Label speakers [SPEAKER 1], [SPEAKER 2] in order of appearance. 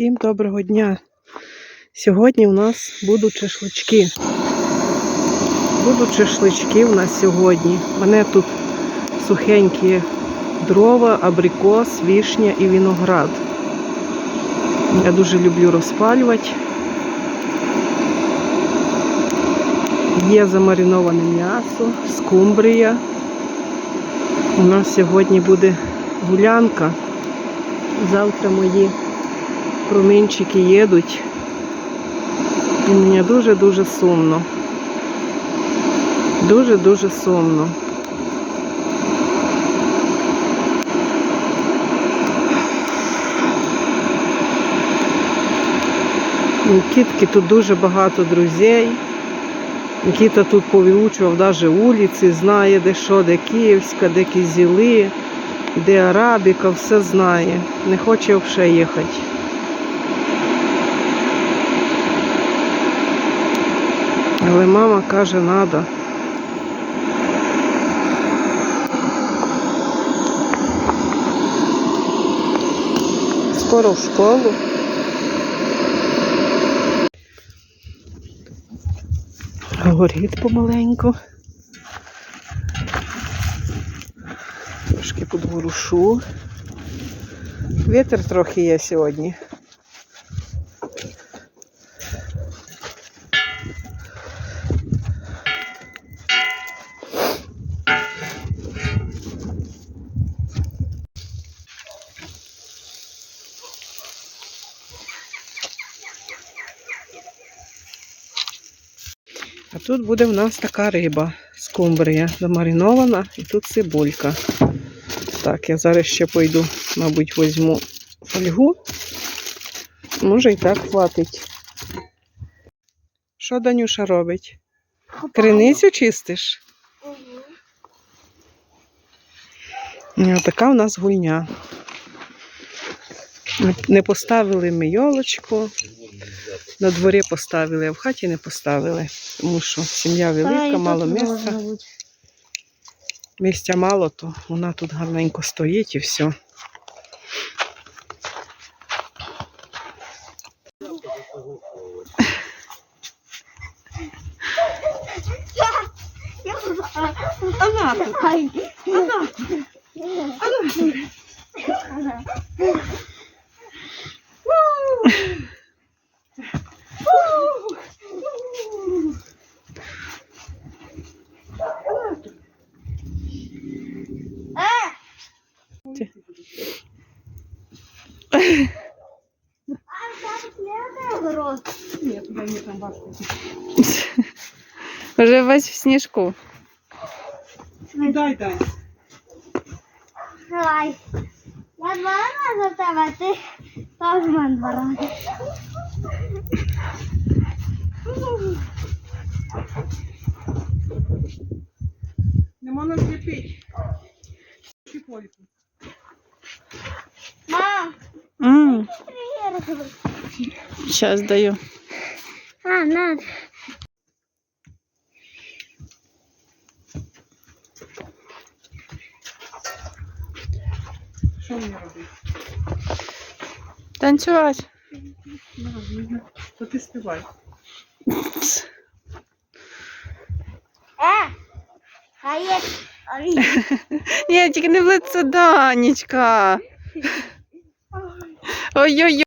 [SPEAKER 1] Всім доброго дня. Сьогодні у нас будуть шашлички. Будуть шашлички у нас сьогодні. У мене тут сухенькі дрова, абрикос, вишня і виноград. Я дуже люблю розпалювати. Є замариноване м'ясо, скумбрія. У нас сьогодні буде гулянка. Завтра мої промінчики їдуть. І мені дуже-дуже сумно. Дуже-дуже сумно. Нікітки тут дуже багато друзей. Нікіта тут повіучував навіть вулиці, знає, де що, де Київська, де Кізіли, де Арабіка, все знає. Не хоче взагалі їхати. Але мама каже, треба. Скоро в школу. Горить помаленьку. Трошки подворушу. Вітер трохи є сьогодні. А тут буде в нас така риба скумбрія замаринована і тут цибулька. Так, я зараз ще пойду, мабуть, візьму фольгу. Може і так хватить. Що Данюша робить? Криницю чистиш? І Отака у нас гульня. Не поставили ми йолочку. На дворі поставили, а в хаті не поставили. Тому що сім'я велика, мало місця. Місця мало, то вона тут гарненько стоїть і все. Вона тут. Вона тут. Ні, туди мені там важко.
[SPEAKER 2] Вже весь в сніжку.
[SPEAKER 1] Дай, дай.
[SPEAKER 3] Давай. Я два рази за тебе, а ти теж в мене два рази.
[SPEAKER 1] Не можна зліпити. Чіпольку.
[SPEAKER 3] Мам, привіт.
[SPEAKER 2] Щас даю.
[SPEAKER 3] А, надо.
[SPEAKER 1] Що мені робити?
[SPEAKER 2] Танцювати.
[SPEAKER 1] То ти співай.
[SPEAKER 3] Е, а є, а є.
[SPEAKER 2] Ні, тільки не в лице Данечка. Ой-ой-ой.